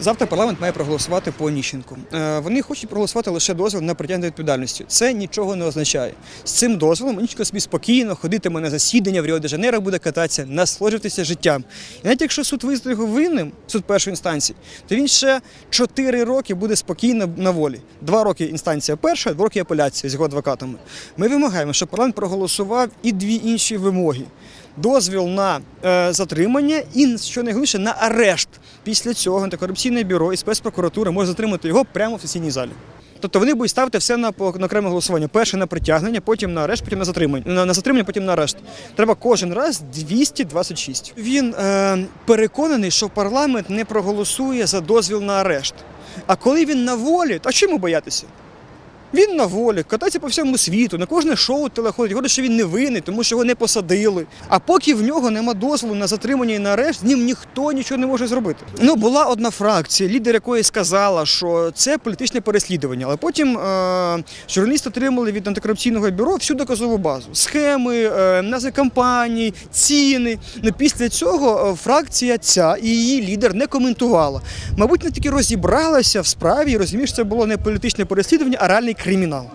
Завтра парламент має проголосувати по Ніщенку. Е, вони хочуть проголосувати лише дозвіл на притягнення відповідальності. Це нічого не означає. З цим дозволом Ніщенко собі спокійно ходитиме на засідання в Ріо де Жанейро, буде кататися, насолоджуватися життям. І навіть якщо суд визнає його винним, суд першої інстанції, то він ще 4 роки буде спокійно на волі. Два роки інстанція перша, два роки апеляція з його адвокатами. Ми вимагаємо, щоб парламент проголосував і дві інші вимоги. Дозвіл на е, затримання і, що найголовніше, на арешт. Після цього антикорупційне бюро і спецпрокуратура може затримати його прямо в сесійній залі. Тобто вони будуть ставити все на, на окреме голосування. Перше на притягнення, потім на арешт, потім на затримання. На, на затримання, потім на арешт. Треба кожен раз 226. Він е, переконаний, що парламент не проголосує за дозвіл на арешт. А коли він на волі, то чому боятися? Він на волі, катається по всьому світу, на кожне шоу телеходить, говорить, що він не винний, тому що його не посадили. А поки в нього нема дозволу на затримання і на арешт, з ним ніхто нічого не може зробити. Ну, була одна фракція, лідер якої сказала, що це політичне переслідування. Але потім е- журналісти отримали від антикорупційного бюро всю доказову базу, схеми, е- назви компаній, ціни. Ну, після цього е, фракція ця і її лідер не коментувала. Мабуть, не тільки розібралася в справі і розуміє, що це було не політичне переслідування, а реальний кримінал.